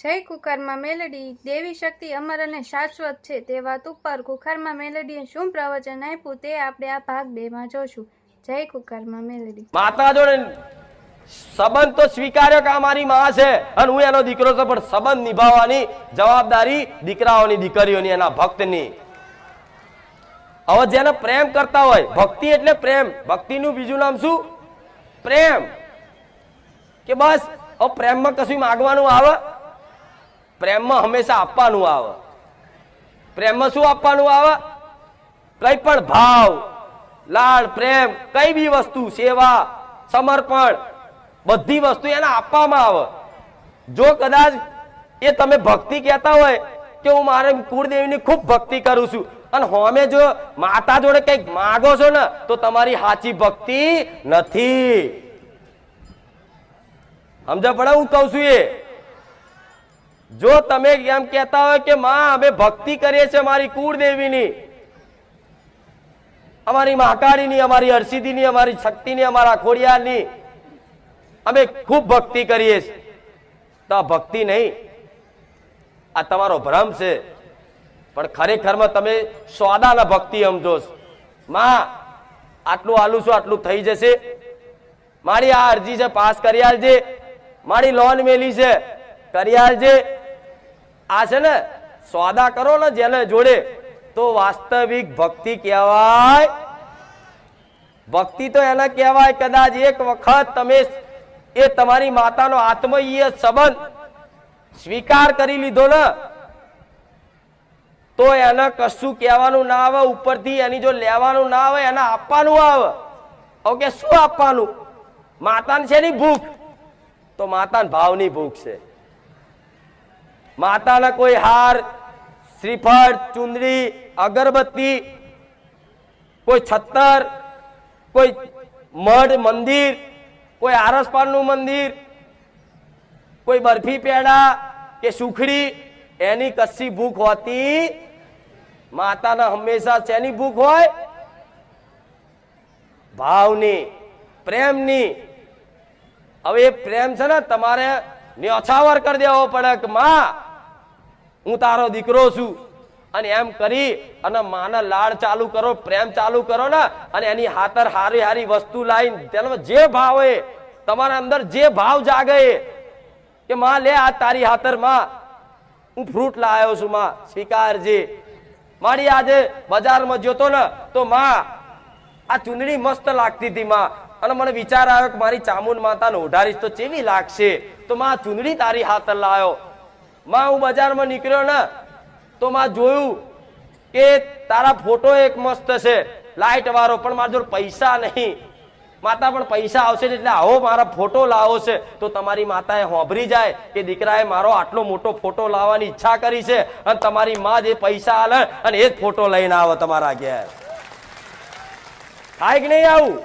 જય કુકરમાં મેલડી, દેવી શક્તિ અમર અને શાશ્વત છે. તે વાત ઉપર કુકરમાં મેલડીએ શું પ્રવચન આપ્યું તે આપણે આ ભાગ બેમાં જોશું. જય કુકરમાં મેલડી. માતા જોડે સંબંધ તો સ્વીકાર્યો કે મારી માં છે અને હું એનો દીકરો છું, પણ સંબંધ નિભાવવાની જવાબદારી દીકરાઓની, દીકરીઓની એના ભક્તની. હવે જેને પ્રેમ કરતા હોય, ભક્તિ એટલે પ્રેમ. ભક્તિનું બીજું નામ શું? પ્રેમ. કે બસ પ્રેમમાં કશું માગવાનું આવે? પ્રેમમાં હંમેશા આપવાનું આવે. પ્રેમમાં શું આપવાનું આવે? કઈ પણ ભાવ, લાડ, પ્રેમ, કઈ બી વસ્તુ, સેવા, સમર્પણ, બધી વસ્તુ એને આપવામાં આવે. જો કદાચ એ તમે ભક્તિ કહેતા હોય કે હું મારે કુળદેવીની ખૂબ ભક્તિ કરું છું, અને હોમે જો માતા જોડે કંઈક માગો છો ને, તો તમારી સાચી ભક્તિ નથી. સમજ પડે હું કહું છું એ? જો તમે એમ કહેતા હોય કે માં, અમે ભક્તિ કરીએ છીએ અમારી કુળદેવીની, અમારી મહાકાળીની, અમારી હરસિદ્ધિની, અમારી શક્તિની, અમારા ખોડિયારની, અમે ખૂબ ભક્તિ કરીએ છીએ. તો આ ભક્તિ નહીં, આ તમારો ભ્રમ છે. પણ ખરેખરમાં તમે સ્વાદાના ભક્તિ સમજો માં, આટલું આલું છું, આટલું થઈ જશે. મારી આ અરજી છે, પાસ કરી આલજે મારી લોન મેલી છે કરી આલજે આ છે ને, સોદા કરો ને જેને જોડે, તો વાસ્તવિક ભક્તિ કહેવાય. ભક્તિ તો એને કહેવાય કદાચ એક વખત તમે એ તમારી માતાનો આત્મય સંબંધ સ્વીકાર કરી લીધો ને, તો એને કશું કહેવાનું ના આવે, ઉપરથી એની જો લેવાનું ના આવે, એને આપવાનું આવે. ઓકે શું આપવાનું? માતાને છે ની ભૂખ? તો માતાને ભાવની ભૂખ છે. માતાના કોઈ હાર, શ્રીફળ, ચુંદડી, અગરબત્તી, કોઈ છત્તર, કોઈ મઢ મંદિર, કોઈ આરસપાનનું મંદિર, કોઈ બરફી પેડા કે સુખડી, એની કશી ભૂખ હોતી માતાના હંમેશા શેની ભૂખ હોય? ભાવની, પ્રેમની. હવે એ પ્રેમ છે ને, તમારે ન્યોછાવર કરી દેવો પડે કે માં હું તારો દીકરો છું. અને એમ કરી, અને માના લાડ ચાલુ કરો, પ્રેમ ચાલુ કરો ને, અને એની હાતર હારી હારી વસ્તુ લાવીને તેનો જે ભાવ એ તમારા અંદર જે ભાવ જાગે કે માં, લે, આ તારી હાતરમાં હું ફ્રૂટ લાવ્યો છું, માં સ્વીકારજે મારી આજે બજારમાં જોતો ને, તો માં, આ ચૂંદડી મસ્ત લાગતી હતી, માં. અને મને વિચાર આવ્યો કે મારી ચામુંડ માતાને ઓઢારીશ તો ચેવી લાગશે? તો માં ચૂંદડી તારી હાથર લાવ્યો માં હું બજારમાં નીકળ્યો ને, તો માં જોયું કે તારા ફોટો એક મસ્ત છે, લાઈટ વાળો, પણ મારા જોડે પૈસા નહીં. માતા પણ પૈસા આવશે એટલે આવો મારા ફોટો લાવો છે. તો તમારી માતાએ હોંભરી જાય કે દીકરાએ મારો આટલો મોટો ફોટો લાવવાની ઈચ્છા કરી છે અને તમારી માં જે પૈસા આલે અને એ જ ફોટો લઈને આવો તમારા ઘેર. થાય કે નહીં આવું?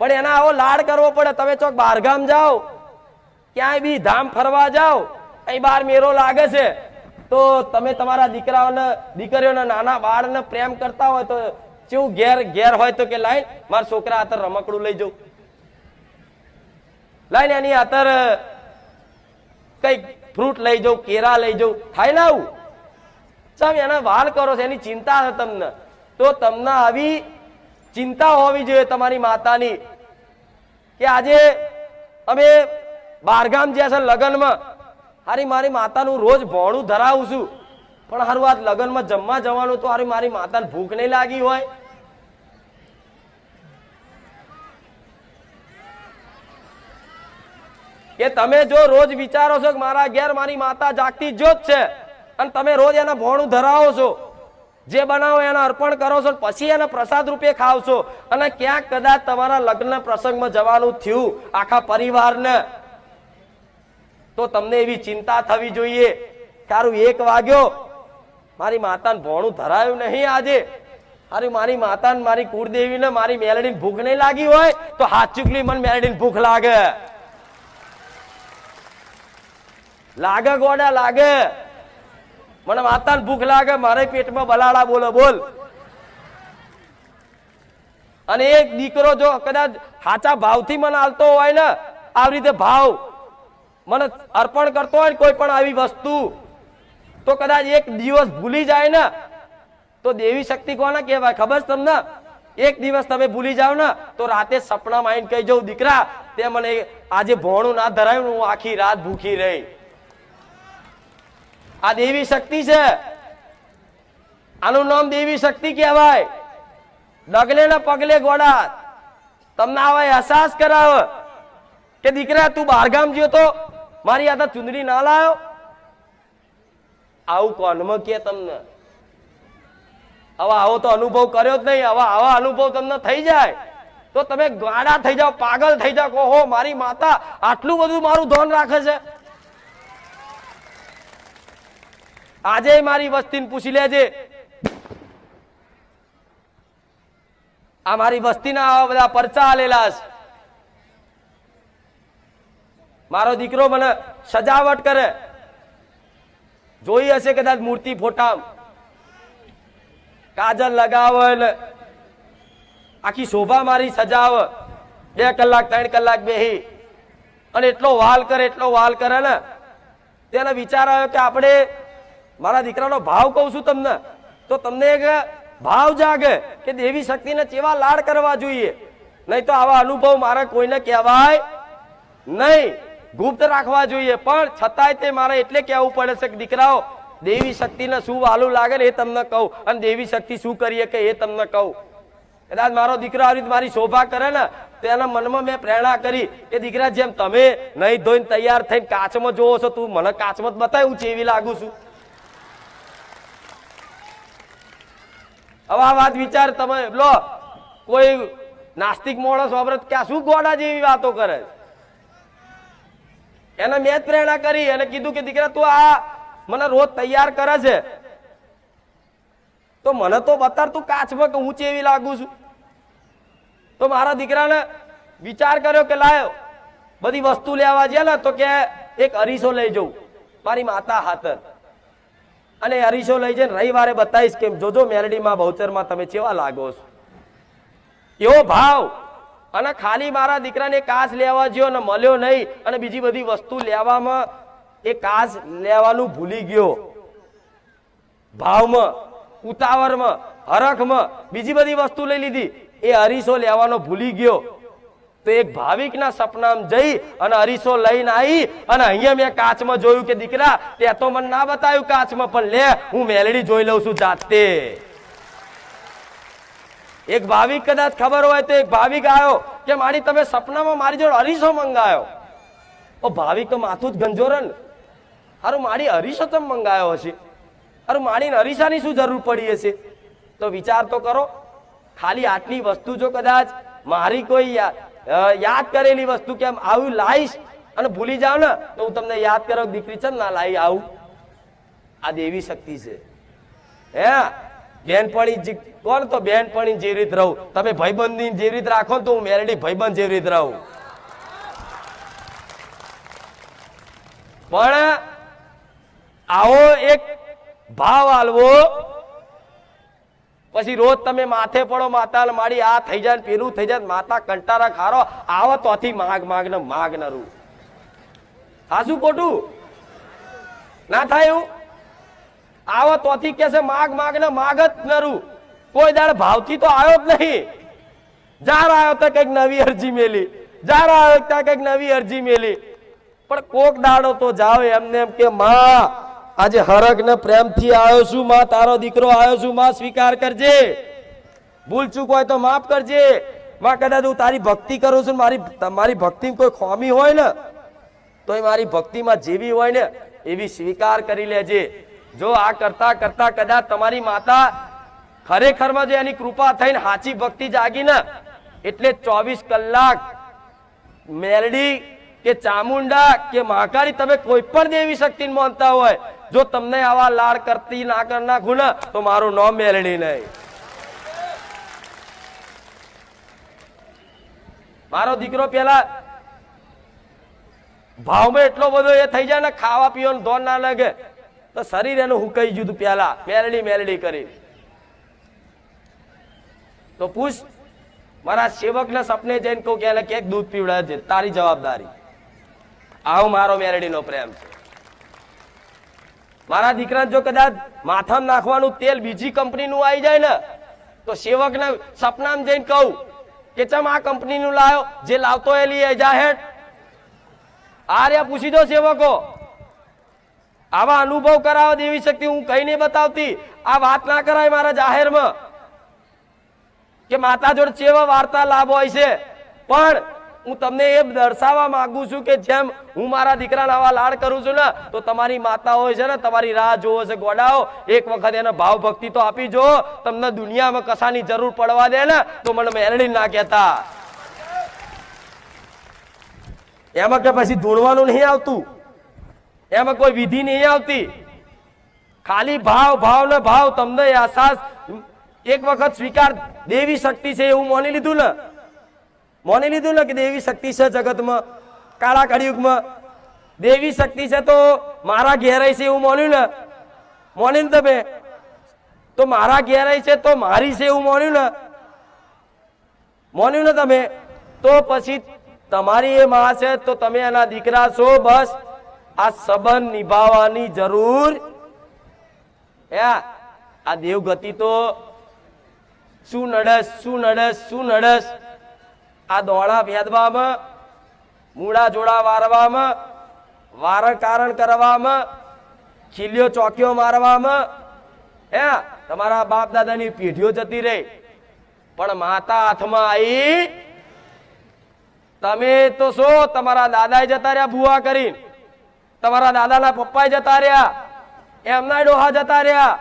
પણ એના આવો લાડ કરવો પડે. તમે ચોક બહારગામ જાઓ, ક્યાંય બી ધામ ફરવા જાઓ અહીં બહાર મેરો લાગે છે? તો તમે તમારા દીકરાઓને, દીકરીઓને, નાના બાળને પ્રેમ કરતા હોય તો કેવું ઘેર ઘેર હોય તો કે, લાઈન, મારા છોકરા આતર રમકડું લઈ જવું લાઈન, એની આતર કંઈક ફ્રૂટ લઈ જવું કેરા લઈ જવું થાય ને આવું? ચમ એના વાલ કરો છો, એની ચિંતા છે તમને. તો તમને આવી ચિંતા હોવી જોઈએ તમારી માતાની કે આજે અમે બારગામ જ્યાં છે લગ્નમાં હારી મારી માતાનું રોજ ભોણું ધરાવું છું. પણ હારું આ લગ્નમાં જમવા જવાનું તો હારી મારી માતાને ભૂખ નહીં લાગી હોય. કે તમે જો રોજ વિચારો છો કે મારા ઘેર મારી માતા જાગતી જોત છે, અને તમે રોજ એના ભોણું ધરાવો છો, જે બનાવો એને અર્પણ કરો છો, પછી એને પ્રસાદ રૂપે ખાવ છો અને ક્યાંક કદાચ તમારા લગ્ન પ્રસંગમાં જવાનું થયું આખા પરિવારને. તો તમને એવી ચિંતા થવી જોઈએ. તારું એક વાગ્યો. મારી માતાને ભોણું ધરાયું નહીં આજે. અરે મારી માતાને, મારી કુળદેવીને, મારી મેલડીને ભૂખ નહીં લાગી હોય તો હાથ ચૂકલી મને મેલડીને ભૂખ લાગે. લાગે ગોડા, લાગે. મને માતાને ભૂખ લાગે, મારે પેટમાં બલાડા બોલો, બોલ. અને એક દીકરો જો કદાચ સાચા ભાવથી મને આલતો હોય ને, આવી રીતે ભાવ મને અર્પણ કરતો હોય કોઈ પણ આવી વસ્તુ, તો કદાચ એક દિવસ ભૂલી જાય ને, તો દેવી શક્તિ કોને કહેવાય? ખબર છે તમને? એક દિવસ તમે ભૂલી જાવ ને, તો રાતે સપનામાં આવીને કહી જવું દીકરા, તે મને આજે ભોણું ના ધરાયું હું આખી રાત ભૂખી રહી. આ દેવી શક્તિ છે. આનું નામ દેવી શક્તિ કહેવાય. ડગલે ને પગલે ગોડા તમને આવા અહેસાસ કરાવે કે, દીકરા, તું બહારગામ જ્યો તો મારી આ ચુંદડી ના લાયો? આવું કોનમાં કે તમને? હવે આવો તો અનુભવ કર્યો જ નહીં હવે આવા અનુભવ તમને થઈ જાય. તો તમે ગાડા થઈ જાઓ, પાગલ થઈ જાઓ, કહો મારી માતા, આટલું બધું મારું ધોન રાખે છે. આજે મારી વસ્તીને પૂછી લેજે. આ મારી વસ્તીના આવા બધા પરચા આલેલા છે. મારો દીકરો મને સજાવટ કરે. જોઈ હશે કદાચ મૂર્તિ ફોટા કાજલ લગાવે એટલે આખી શોભા મારી સજાવ. બે કલાક, ત્રણ કલાક બેહી. અને એટલો વાલ કરે, એટલો વાલ કરે ને. તેને વિચાર આવ્યો કે આપણે મારા દીકરાનો ભાવ કહું છું તમને. તો તમને એક ભાવ જાગે કે દેવી શક્તિને કેવા લાડ કરવા જોઈએ. નહીં તો આવા અનુભવ મારા કોઈને કહેવાય નહીં. ગુપ્ત રાખવા જોઈએ. પણ છતાંય તે મારે એટલે કહેવું પડે છે કે, દીકરાઓ, દેવી શક્તિને શું વાલું લાગે ને એ તમને કહું. અને દેવી શક્તિ શું કરીએ કે એ તમને કહું. કદાચ મારો દીકરો આવી મારી શોભા કરે ને તેના મનમાં મેં પ્રેરણા કરી કે, દીકરા, જેમ તમે નહીં ધોઈને તૈયાર થઈને કાચમાં જોવો છો, તું મને કાચમાં જ બતાય, હું ચેવી લાગુ છું. હવે વાત વિચાર તમે, લો, કોઈ નાસ્તિક માણસ વાપરે તો ક્યાં શું ગોડા જેવી વાતો કરે છે? એને મેં જ પ્રેરણા કરી અને કીધું કે દીકરા, તું આ મને રોજ તૈયાર કરે છે. તો મને તો બતાર તું કાચમાં કે હું ચેવી લાગુ છું? તો મારા દીકરાને વિચાર કર્યો કે, લાયો, બધી વસ્તુ લેવા છે ને તો કે એક અરીસો લઈ જવું મારી માતા હાથર અને અરીસો લઈ જઈને રવિવારે બતાવીશ કે જોજો મેરડીમાં, બહુચરમાં તમે ચેવા લાગો છો? એવો ભાવ અને ખાલી મારા દીકરાને કાચ લેવા ગયો અને મળ્યો નહીં અને બીજી બધી વસ્તુ લેવામાં એ કાચ લેવાનું ભૂલી ગયો. ભાવમાં, ઉતાવળમાં, હરખમાં બીજી બધી વસ્તુ લઈ લીધી. એ અરીસો લેવાનો ભૂલી ગયો. તો એક ભાવિકના સપનામાં જઈ અને અરીસો લઈને આવી અને અહીંયા મેં કાચમાં જોયું કે દીકરા, તે તો મને ના બતાવ્યું કાચમાં, પણ લે, હું મેલડી જોઈ લઉં છું જાતે. એક ભાવિક કદાચ ખબર હોય તો એક ભાવિક આવ્યો કે મારી તમે સપનામાં મારી જોડે અરીસો મંગાયો. ઓ ભાવિક તો માથું જ ગંજોરન હારું, મારી અરીસો તમે મંગાયો હશે? અરે મારી અરીસાની શું જરૂર પડી હશે? તો વિચાર તો કરો. ખાલી આટલી વસ્તુ જો કદાચ મારી કોઈ યાદ કરેલી વસ્તુ કેમ આવું લાવીશ અને ભૂલી જાવ ને, તો હું તમને યાદ કરો દીકરી છે ના લાવી આવું. આ દેવી શક્તિ છે. હે? બેનપણી જી- કોણ તો બહેનપણી જેવી રહું? તમે ભાઈબંધી જેવી રીત રાખો તો હું મેરેડી ભાઈબંધ જેવી રહું. પણ આવો એક ભાવ આલવો. પછી રોજ તમે માથે પડો માતા મારી, આ થઈ જાય પેલું થઈ જાય માતા કંટારા ખારો. આવો તોથી માગ માગ ને માગ નરું આ શું ખોટું? ના થાય એવું? આવો તોથી કે માગ માગ ને માગ જ નરું. કોઈ દાડ ભાવથી તો આવ્યો જ નહીં. જાર આવ્યો તો કંઈક નવી અરજી મેલી. જાર આવ્યો ત્યાં કંઈક નવી અરજી મેલી. પણ કોક દાડો તો જાવ એમને એમ કે, માં, આજે હરક ને પ્રેમથી આવ્યો છું, માં, તારો દીકરો આવ્યો છું, માં, સ્વીકાર કરજે. ભૂલ ચૂક હોય તો માફ કરજે. માં, કદાચ હું તારી ભક્તિ કરું છું મારી મારી ભક્તિમાં કોઈ ખોમી હોય ને તો એ મારી ભક્તિમાં જેવી હોય ને, એવી સ્વીકાર કરી લેજે. જો આ કરતા કરતા કદાચ તમારી માતા ખરેખરમાં જે એની કૃપા થઈને સાચી ભક્તિ જાગી ને, એટલે ચોવીસ કલાક મેલડી કે ચામુંડા કે મહાકાળી તમે કોઈ પણ દેવી શક્તિ માનતા હોય, જો તમને આવા લાડ કરતી ના કર નાખું ને, તો મારું નામ મેલડી નહીં. મારો દીકરો પેલા ભાવમાં એટલો બધો એ થઈ જાય ને, ખાવા પીવાનું ધોન ના લાગે. તો શરીર એનું હુકાઈ ગયું હતું પહેલા મેલડી મેલડી કરી. તો પૂછ, મારા સેવકના સપને જઈને કહું કે એને ક્યાંક દૂધ પીવડાવે તારી જવાબદારી. આવો મારો મેરડીનો પ્રેમ. છે મારા દીકરા જો કદાચ માથામાં નાખવાનું તેલ બીજી કંપનીનું આવી જાય ને, તો સેવકને સપનામાં જઈને કહું કે ચમ આ કંપનીનું લાયો, જે લાવતો એ લઈ જાહેર આ રહ્યા પૂછી દો સેવકો. આવા અનુભવ કરાવો દેવી શક્તિ, હું કઈ નહીં બતાવતી. આ વાત ના કરાય મારા જાહેરમાં. કે માતા જોડે ચેવા વાર્તા લાભ હોય છે. પણ હું તમને એ દર્શાવવા માંગુ છું કે જેમ હું મારા દીકરાને આવા લાડ કરું છું ને, તો તમારી માતા હોય છે ને, તમારી રાહ જોવો છે, ગોડાઓ. એક વખત એને ભાવ ભક્તિ તો આપી જો. તમને દુનિયામાં કશાની જરૂર પડવા દે ને, તો મને મેરડી ના કહેતા. એમાં કે પછી ધૂણવાનું નહીં આવતું? એમાં કોઈ વિધિ નહીં આવતી. ખાલી ભાવ ભાવ ને ભાવ, તમને અહેસાસ. એક વખત સ્વીકાર દેવી શક્તિ છે એવું માની લીધું ને? માની લીધું ને કે દેવી શક્તિ છે જગતમાં? કાળા કળિયુગમાં? દેવી શક્તિ છે તો મારા ઘેરાય છે એવું માન્યું ને? માન્યું ને તમે? તો મારા ઘેરાય છે તો મારી છે એવું માન્યું ને? માન્યું ને તમે? તો પછી તમારી એ માં છે તો તમે એના દીકરા છો, બસ. આ સંબંધ નિભાવવાની જરૂર હે? આ દેવગતિ તો શું નડસ શું નડસ શું નડસ? આ દોડા ભેદવામાં, મૂળા જોડા વારવામાં, વારણ કારણ કરવામાં, ખીલ્યો ચોકીઓ મારવામાં, હે? તમારા બાપ દાદાની પેઢીઓ જતી રહી. પણ માતા હાથમાં આવી તમે તો શું, તમારા દાદાએ જતા રહ્યા ભૂવા કરીને. તમારા દાદાના પપ્પા જતા રહ્યા. એમના ડોહા જતા રહ્યા.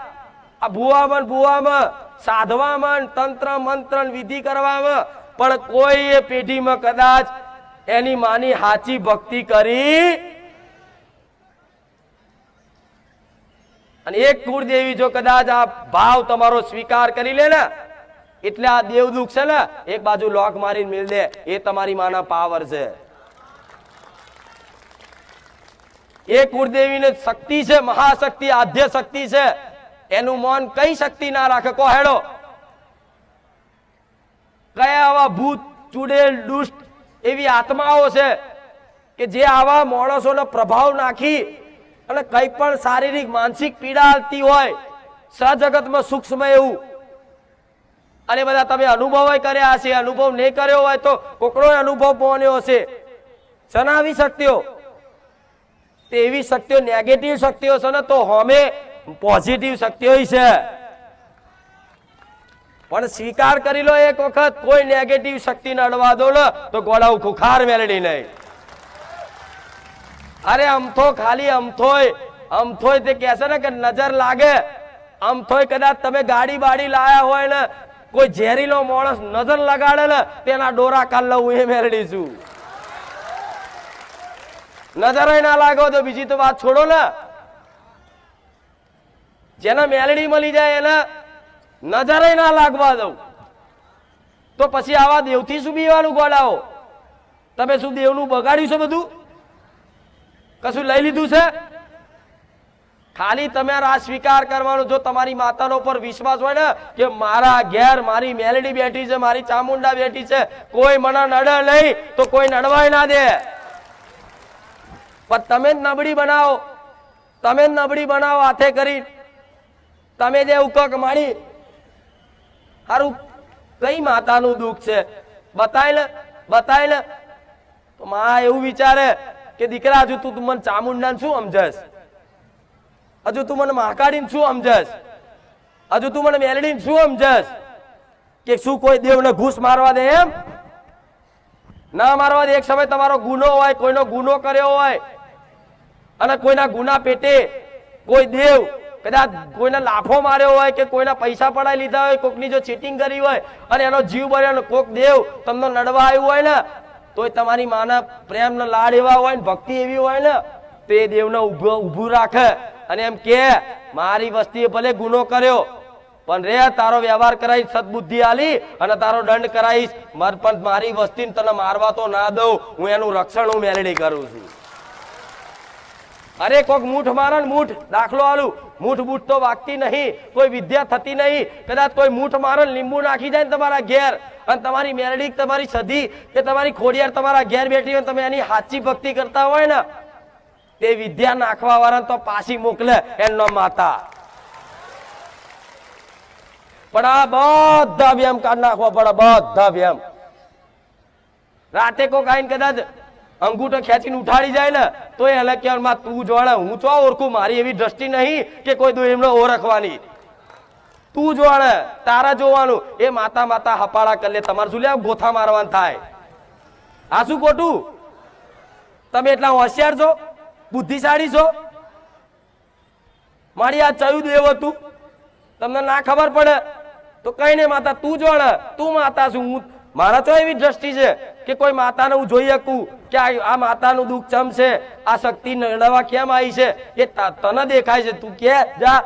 આ ભૂવામાં ભૂવામાં સાધવામાં તંત્ર મંત્ર વિધિ કરવામાં પણ કોઈ એ પેઢીમાં કદાચ એની માની હાચી ભક્તિ કરી અને એક કુળદેવી જો કદાચ આ ભાવ તમારો સ્વીકાર કરી લે ને, એટલે આ દેવદુખ છે ને, એક બાજુ લોક મારીને મિલ દે. એ તમારી માના પાવર છે. એ કુળદેવીને શક્તિ છે, મહાશક્તિ આધ્ય શક્તિ છે. એનું મન કઈ શક્તિ ના રાખે, કો હેડો. કયા આવા ભૂત, ચુડેલ, દુષ્ટ એવી આત્માઓ છે કે જે આવા માણસોનો પ્રભાવ નાખી અને કઈ પણ શારીરિક, માનસિક પીડા આવતી હોય, સજગતમાં સૂક્ષ્મ એવું. અને બધા તમે અનુભવ કર્યા હશે, અનુભવ નહીં કર્યો હોય તો કોકનો અનુભવ બન્યો હશે. જણાવી શક્તિઓ તે એવી શક્તિઓ નેગેટિવ શક્તિઓ છે ને, તો હોમે પોઝિટિવ શક્તિઓ છે. પણ સ્વીકાર કરી લો એક વખત, કોઈ નેગેટિવ શક્તિ અડવા દો ને, તો ગોળાઉ ખુખાર મેળડી નહીં. અરે અમથો ખાલી અમથોય અમથોય તે કહેશે ને કે નજર લાગે અમથોય કદાચ તમે ગાડી બાડી લાયા હોય ને, કોઈ ઝેરીલો માણસ નજર લગાડે ને, તેના ડોરા કાલ લઉં એ મેળડી છું. નજર ના લાગો તો બીજી તો વાત છોડો ને. જેને મેલડી મળી જાય એને નજરે ના લાગવા દઉં. તો પછી આવા દેવથી શું બીવાનું ગોળાઓ તમે શું દેવનું બગાડ્યું છે બધું? કશું લઈ લીધું છે? ખાલી તમે આ સ્વીકાર કરવાનો, જો તમારી માતાનો પર વિશ્વાસ હોય ને, કે મારા ઘેર મારી મેલડી બેઠી છે, મારી ચામુંડા બેઠી છે, કોઈ મને નડે નહીં, તો કોઈ નડવાય ના દે. પણ તમે જ નબળી બનાવો. તમે જ નબળી બનાવો હાથે કરી. તમે જે ઉકક મારી સારું કઈ માતાનું દુઃખ છે? બતાય ને બતાય ને. તો માં એવું વિચારે કે દીકરા, હજુ તું મને ચામુંડાને શું સમજસ હજુ તું મને મહાકાળીને શું સમજસ હજુ તું મને મેલડીને શું સમજસ કે શું કોઈ દેવને ઘૂસ મારવા દે એમ? ના મારવા દે, એક સમય તમારો ગુનો હોય, કોઈનો ગુનો કર્યો હોય, અને કોઈના ગુના પેટે કોઈ દેવ કદાચ કોઈને લાફો માર્યો હોય કે કોઈના પૈસા પડાવી લીધા હોય, કોકની જો ચીટિંગ કરી હોય, અને એનો જીવ બન્યો કોક દેવ તમને નડવા આવ્યું હોય ને, તોય તમારી માના પ્રેમ ને લાડ એવા હોય ને, ભક્તિ એવી હોય ને, તો દેવને ઊભું રાખે. અને એમ કે, મારી વસ્તીએ ભલે ગુનો કર્યો પણ રે, તારો વ્યવહાર કરાવીશ સદબુદ્ધિ આલી અને તારો દંડ કરાવીશ માર, પણ મારી વસ્તીને તને મારવા તો ના દઉં. હું એનું રક્ષણ હું મેલડી કરું છું. અરે, કોક મૂઠ મારે મૂઠ. દાખલો આલું. મૂઠ બૂઠ તો વાગતી નહીં. કોઈ વિદ્યા થતી નહીં. કદાચ કોઈ મૂઠ મારે લીંબુ નાખી જાય ને તમારા ઘેર. અને તમારી મેરડી તમારી સધી કે તમારી ખોડિયાર તમારા ઘેર બેઠી હોય તમે એની સાચી ભક્તિ કરતા હોય ને, તે વિદ્યા નાખવા વાળા તો પાછી મોકલે એમનો માતા. પણ આ બધા વ્યાયામ કાઢ નાખવા પડે બધા વ્યાયામ રાતે કોક આઈને કદાચ અંગૂઠો ખેંચીને ઉઠાડી જાય ને તો એ અલગ કહેવામાં તું જોડે હું તો ઓળખું મારી એવી દ્રષ્ટિ નહીં કે કોઈ દો એમને ઓળખવાની તું જોડે તારા જોવાનું એ માતા માતા હપાળા કરી લે તમારે શું લે ગોથા મારવાનું થાય આ શું ખોટું તમે એટલા હોશિયાર છો બુદ્ધિશાળી છો મારી આ ચયું દેવ હતું તમને ના ખબર પડે તો કઈ નહીં માતા, તું જોડે તું માતા છું, હું મારા તો એવી દ્રષ્ટિ છે કે કોઈ માતાને હું જોઈ શકું કે આ માતાનું દુઃખ ચમ છે? આ શક્તિ નડવા કેમ આવી છે? એ તને દેખાય છે. તું કે, જા.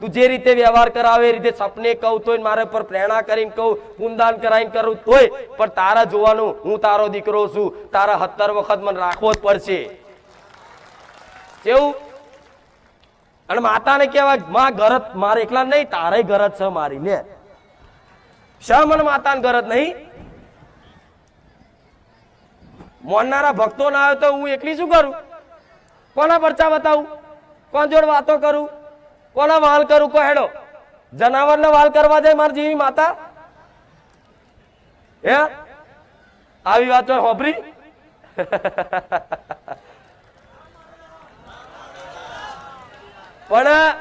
તું જે રીતે વ્યવહાર કરાવે, એ રીતે સપને કહું તોય મારા પર પ્રેરણા કરીને કહું પુનદાન કરાવીને કરું તોય. પણ તારા જોવાનું, હું તારો દીકરો છું. તારા હત્તર વખત મને રાખવો જ પડશે. કેવું અને માતાને કહેવાય, માં ગરજ મારે એકલા નહીં, તારે ગરજ છે મારી, લે. શા મને માતાને ગરજ નહીં? મોનનારા ભક્તો ના આવે તો હું એકલી શું કરું? કોના પરચા બતાવું? કોણ જોડ વાતો કરું? કોના વાલ કરું કો હેડો જનાવરને વાલ કરવા જાય મારી જીવી માતા? હે? આવી વાત હોય હોભરી? પણ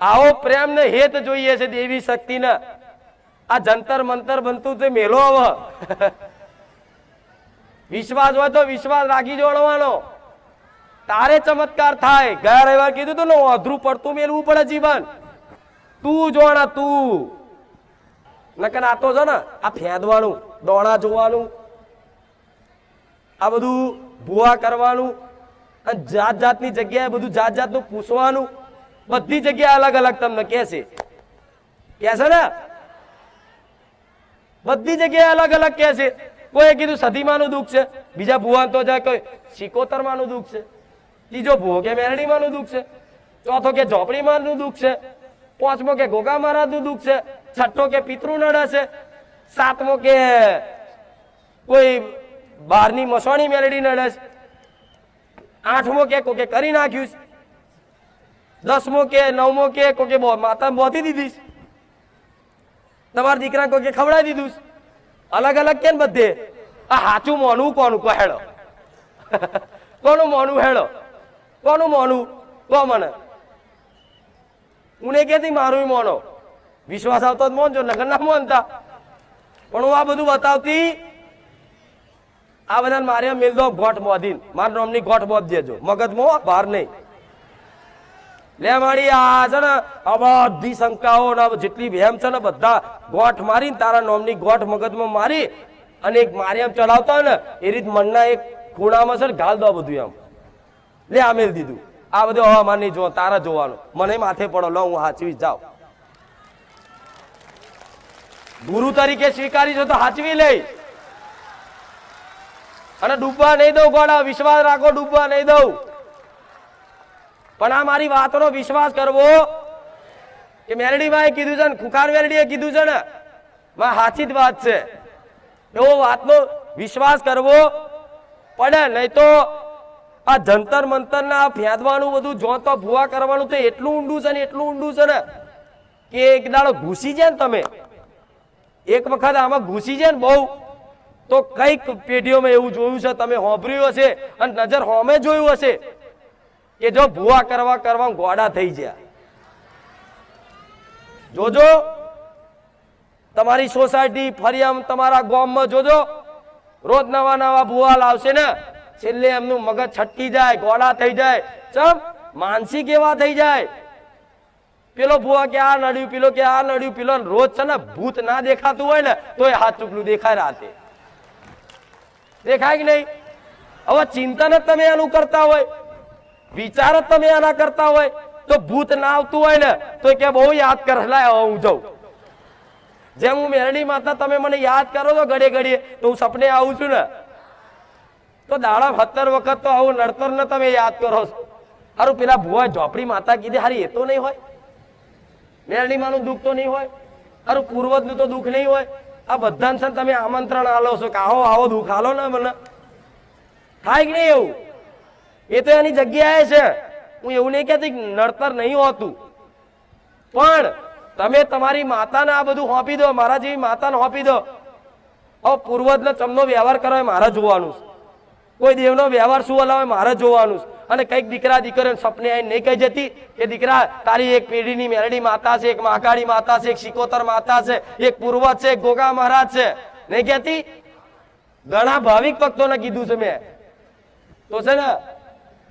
આવો પ્રેમ ને હેત જોઈએ છે દેવી શક્તિને. આ જંતર મંતર બનતું તે મેલો હવે. વિશ્વાસ હોય તો વિશ્વાસ રાખી જોડવાનો. તારે ચમત્કાર થાય. ગયા રવિવાર કીધું તું ને અધરું પડતું મેળવું પડે જીવન. તું જોણા તું. નકર આ તો છે ને, આ ફેંદવાનું દોણા જોવાનું, આ બધું ભૂવા કરવાનું, અને જાત જાતની જગ્યાએ બધું જાત જાતનું પૂછવાનું, બધી જગ્યાએ અલગ અલગ તમને કહેશે. કહેશે ને? બધી જગ્યાએ અલગ અલગ કે છે. કોઈ કીધું સધીમાનું દુઃખ છે, બીજા ભુવાન તો જાય કોઈ સિકોતરમાનું દુઃખ છે. ત્રીજો ભૂવો કે મેરડીમાંનું દુઃખ છે, ચોથો કે ઝોપડીમાંનું દુઃખ છે, પાંચમો કે ગોગા મહારાજનું દુઃખ છે, છઠ્ઠો કે પિતૃ નડે છે, સાતમો કે કોઈ બહારની મસવાણી મેલડી નડે છે, આઠમો કે કોકે કરી નાખ્યું છે, દસમો કે નવમો કે કોકે માતા બોધી દીધી છે. તમારા દીકરા કોઈ ખવડાવી દીધું અલગ અલગ કેમ બધે? આ સાચું મોનું, કોનું કો હેડો કોનું મોનું હેડો કોનું મોનું? કો મને. હું કેતી મારું મોનો? વિશ્વાસ આવતો જ મોનજો નગર ના મોનતા પણ હું આ બધું બતાવતી, આ બધા મારે મેલ દો, ગોઠ મોધીન. મારા નામની ગોઠ મોધ દેજો. મગજમાં બહાર નહીં. લે મારી આ છે ને આ બધી શંકાઓ જેટલી વહેમ છે ને બધા ગોઠ મારીને તારા નામની ગોઠ મગજમાં મારી અને એક મારી એમ ચડાવતા ને, એ રીત મનના એક ખૂણામાં છે ને ગાલ દો બધું એમ. લે આ મેલ દીધું. આ બધું હવા માર નહીં જોવા તારા જોવાનું. મને માથે પડો, લો, હું હાચવી જાઉં ગુરુ તરીકે સ્વીકારી છો તો હાચવી લઈ. અને ડૂબવા નહીં દઉં ગોળા વિશ્વાસ રાખો, ડૂબવા નહીં દઉં. પણ આ મારી વાતનો વિશ્વાસ કરવો કે મેરડીમાં કીધું છે ને, ખુખાર મેરડીએ કીધું છે ને, માં સાચી જ વાત છે. એવો વાતનો વિશ્વાસ કરવો પડે, નહીં તો આ જંતર મંતર ના ફેંદવાનું બધું જો તો ભૂવા કરવાનું તો એટલું ઊંડું છે ને, એટલું ઊંડું છે ને, કે એક દાડો ઘૂસી જાય ને તમે, એક વખત આમાં ઘૂસી જાય ને બહુ, તો કંઈક પેઢીઓમાં એવું જોયું છે, તમે હોંભર્યું હશે અને નજર હોમે જોયું હશે. કે જો ભૂવા કરવા કરવા ગોડા થઈ ગયા. જોજો, તમારી સોસાયટી, ફરિયામ તમારા ગામમાં જોજો. રોજ નવા નવા ભૂવા લાવશે ને. છેલ્લે એમનું મગજ છટકી જાય ગોળા થઈ જાય. ચમ માનસિક એવા થઈ જાય? પેલો ભૂવા કે આ નડ્યું પેલો કે આ નડ્યું પેલો રોજ છે ને ભૂત ના દેખાતું હોય ને તો એ હાથ ચૂકલું દેખાય રાતે. દેખાય કે નહીં? હવે ચિંતન જ તમે એનું કરતા હોય. વિચાર જ તમે આના કરતા હોય, તો ભૂત ના આવતું હોય ને, તો કે બહુ યાદ કર હું જાઉં. જેમ હું મેરડી માતા, તમે મને યાદ કરો છો ઘડે ઘડીએ, તો હું સપને આવું છું ને. તો દાડા સત્તર વખત તો આવું નડતર ને તમે યાદ કરો છો. હારું, પેલા ભુવા ઝોપડી માતા કીધી, હારી, એ તો નહીં હોય. મેરડીમાંનું દુઃખ તો નહીં હોય. હારું, પૂર્વજનું તો દુઃખ નહીં હોય. આ બધાને તમે આમંત્રણ આલો છો કે આવો આવો દુઃખ આલો ને મને. થાય કે નહીં એવું? એ તો એની જગ્યાએ છે. હું એવું નહીં કહેતી નડતર નહીં હોતું. પણ તમે તમારી માતાને આ બધું સોંપી દો, મારા જેવી માતાને સોંપી દો. હવે પૂર્વજનો ચમનો વ્યવહાર કરો એ મારે જોવાનું છે. કોઈ દેવનો વ્યવહાર શું હલાવે મારે જોવાનું છે. અને કંઈક દીકરા દીકરીને સપને આવીને નહીં કહી જતી કે દીકરા, તારી એક પેઢીની મેરડી માતા છે, એક મહાકાળી માતા છે, એક શિકોતર માતા છે, એક પૂર્વજ છે, એક ગોગા મહારાજ છે. નહીં કહેતી? ઘણા ભાવિક ભક્તોને કીધું છે મેં. તો છે ને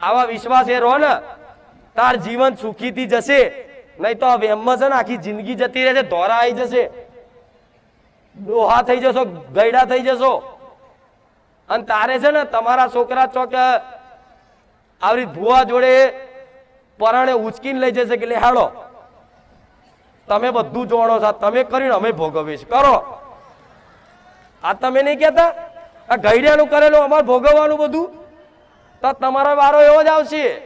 આવા વિશ્વાસ એ રહો ને, તાર જીવન સુખીથી જશે. નહીં તો વેમમાં છે ને આખી જિંદગી જતી રહેશે, ધોરા આવી જશે. ડોહા થઈ જશો, ગયડા થઈ જશો. અને તારે છે ને તમારા છોકરા ચોક આવી ભુવા જોડે પરાણે ઉચકીને લઈ જશે કે લેહાડો. તમે બધું જોણો છો તમે કરીને અમે ભોગવીશ કરો. આ તમે નહીં કહેતા? આ ગયડાનું કરેલું, અમારે ભોગવવાનું બધું? તો તમારો વારો એવો જ આવશે.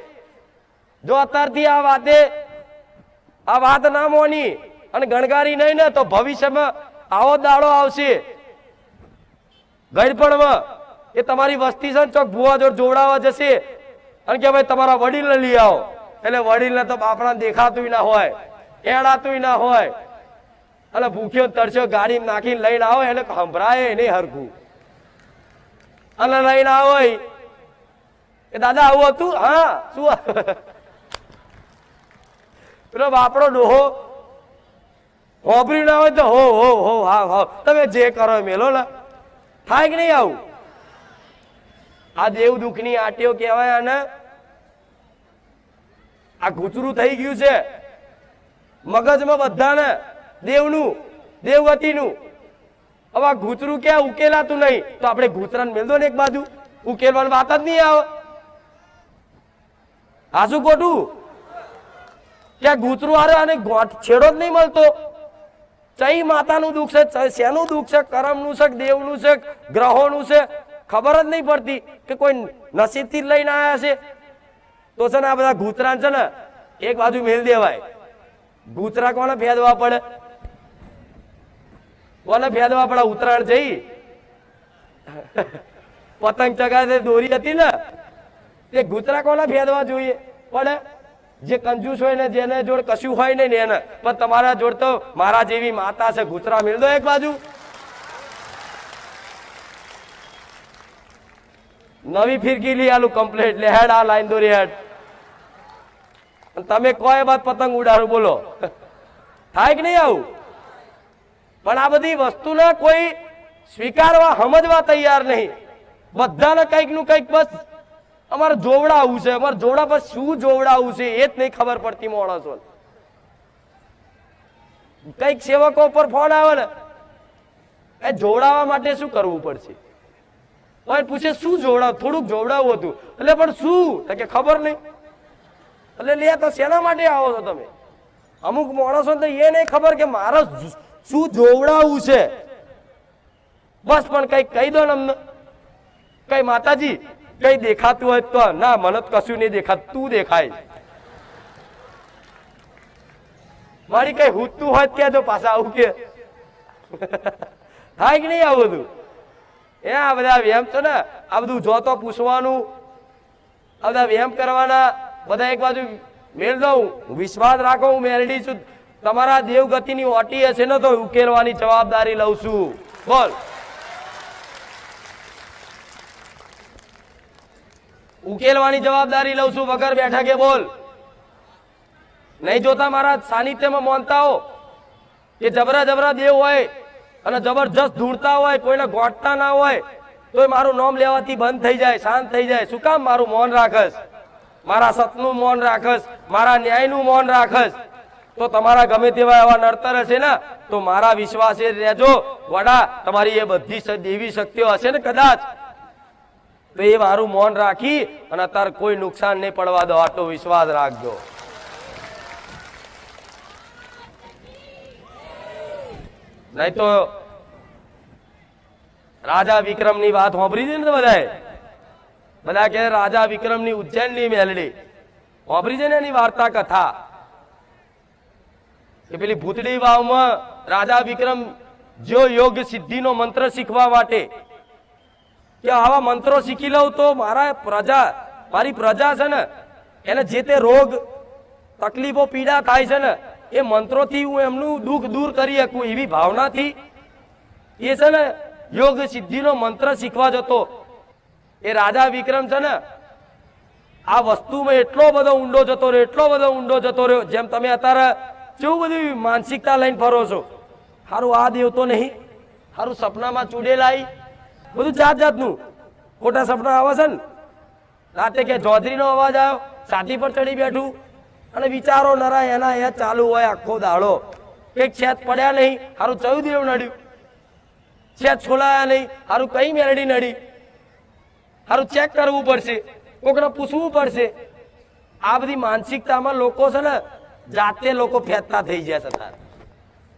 જો અત્યારથી આ વાતે, આ વાત ના મોની અને ગણગારી નહીં ને તો ભવિષ્યમાં આવો દાડો આવશે. ગઈડપણમાં એ તમારી વસ્તી છે ને ચોક ભૂવા જોડ જોવડાવવા જશે. અને કે ભાઈ તમારા વડીલને લઈ આવો. એટલે વડીલને તો બાપડા દેખાતું ના હોય એડાતું ના હોય. અને ભૂખ્યો તરસ્યો ગાડી નાખીને લઈને આવો એટલે સંભળાય નહીં હરખું. અને લઈને આવો. કે દાદા, આવું હતું? હા. શું? પેલો બાપડો ડોહો. હોભરી ના હોય તો હો હો હો, હા હા. તમે જે કરો મેલો ને થાય કે નહીં આવું? આ દેવ દુઃખની આટીઓ કહેવાય આને. આ ગુચરું થઈ ગયું છે. મગજમાં બધાને, દેવનું, દેવગતિનું. હવે આ ગૂંચરું ક્યાં ઉકેલાતું નહીં? તો આપણે ગૂંચરાને મેલ દો ને એક બાજુ. ઉકેલવાની વાત જ નહીં આવે. આ શું ખોટું ક્યાં ગૂંચરું હારે અને છેડો જ નહીં મળતો. ચઈ માતાનું દુઃખ છે શેનું દુઃખ છે, કરમનું છે દેવનું છે ગ્રહોનું છે, ખબર જ નહીં પડતી કે કોઈ નસીબથી જ લઈને આવ્યા છે. તો છે ને આ બધા ગૂંચરા છે ને એક બાજુ મેલ દેવાય. ગૂંચરા કોને ફેદવા પડે? કોને ફેદવા પડે? ઉત્તરાયણ જઈ. પતંગ ચગાવે દોરી હતી ને તે ગૂતરા કોને ભેદવા જોઈએ? પણ જે કંજૂસ હોય ને જેને જોડ કશું હોય નહીં એને, પણ તમારા જોડ તો મારા જેવી માતા છે. ગૂતરા, મેળ દો એક બાજુ. નવી ફિરકી લઈ આલું કમ્પ્લેટ લે હેડ આ લાઈન દોરી હેડ. તમે કોઈ બાદ પતંગ ઉડાડું, બોલો. થાય કે નહીં આવું? પણ આ બધી વસ્તુને કોઈ સ્વીકારવા, સમજવા તૈયાર નહીં. બધાને કંઈકનું કંઈક બસ અમારે જોવડાવવું છે, અમારે જોવડા પર શું જોવડાવું છે એ જ નહીં ખબર પડતી માણસો. કંઈક સેવકો પર ફોન આવે ને, એ જોવડાવવા માટે શું કરવું પડશે? હવે પૂછે શું જોવડાવ, થોડુંક જોવડાવું હતું. એટલે પણ શું? કે ખબર નહીં. એટલે લે, તો શેના માટે આવો છો તમે? અમુક માણસો તો એ નહીં ખબર કે મારે શું જોવડાવવું છે. બસ પણ કઈ કહી દો ને અમને. કઈ માતાજી કઈ દેખાતું હોય તો ના મને કશું નહીં દેખાતું, તું દેખાય. મારી કઈ હુતું હોય ત્યાં તો પાછા આવું કે. થાય કે નહીં આવું બધું? એ આ બધા વ્યાયામ છે ને, આ બધું જોતો પૂછવાનું. આ બધા વ્યાયામ કરવાના, બધા એક બાજુ મેળ દઉં. વિશ્વાસ રાખો, હું મેરડી છું. તમારા દેવગતિની ઓટી હશે ને તો ઉકેલવાની જવાબદારી લઉં છું. બોલ. ઉકેલવાની જવાબદારી લઉં છું. વગર બેઠા કે બોલ. નહીં જોતા મારા સાનિધ્યમાં માનતા હો કે જબરા જબરા દેવ હોય અને જબરજસ્ત ધૂળતા હોય, કોઈને ગોઠતા ના હોય તો એ મારું નામ લેવાથી બંધ થઈ જાય, શાંત થઈ જાય. શું કામ મારું મૌન રાખસ મારા સતનું મૌન રાખસ મારા ન્યાયનું મૌન રાખસ તો તમારા ગમે તેવા એવા નડતર હશે ને, તો મારા વિશ્વાસે રહેજો. વડા, તમારી એ બધી દેવી શક્તિઓ હશે ને કદાચ. તો એ મારું મૌન રાખી અને અત્યારે કોઈ નુકસાન નહીં પડવા દો, આટલો વિશ્વાસ રાખજો. નહીં તો રાજા વિક્રમની વાત સાંભળી છે ને બધા બધા કે રાજા વિક્રમની ઉજ્જૈનની મેલડી. વાપરી છે ને એની વાર્તા કથા? કે પેલી ભૂતડી વાવમાં રાજા વિક્રમ જો યોગ સિદ્ધિનો મંત્ર શીખવા માટે કે આવા મંત્રો શીખી લઉં તો મારા પ્રજા, મારી પ્રજા છે ને, એને જે તે રોગ, તકલીફો, પીડા થાય છે ને, એ મંત્રોથી હું એમનું દુઃખ દૂર કરી શકું એવી ભાવનાથી એ છે ને, યોગ સિદ્ધિનો મંત્ર શીખવા જતો. એ રાજા વિક્રમ છે ને, આ વસ્તુમાં એટલો બધો ઊંડો જતો રહ્યો, એટલો બધો ઊંડો જતો રહ્યો, જેમ તમે અત્યારે કેવું બધી માનસિકતા લઈને ફરો છો. સારું આ દેવતો નહીં સારું સપનામાં ચૂડેલ આવી બધું જાત જાતનું. ખોટા સપના આવે છે ને. રાતે કે ચૌધરીનો અવાજ આવ્યો છાતી પર ચડી બેઠું. અને વિચારો નરા એના એ ચાલુ હોય આખો દાડો. કંઈક છેદ પડ્યા નહીં સારું ચયું દેવ નડ્યું. છેદ છોલાયા નહીં સારું કઈ મેરડી નડી. સારું ચેક કરવું પડશે, કોકને પૂછવું પડશે. આ બધી માનસિકતામાં લોકો છે ને, જાતે લોકો ફેંકતા થઈ ગયા છે તાર.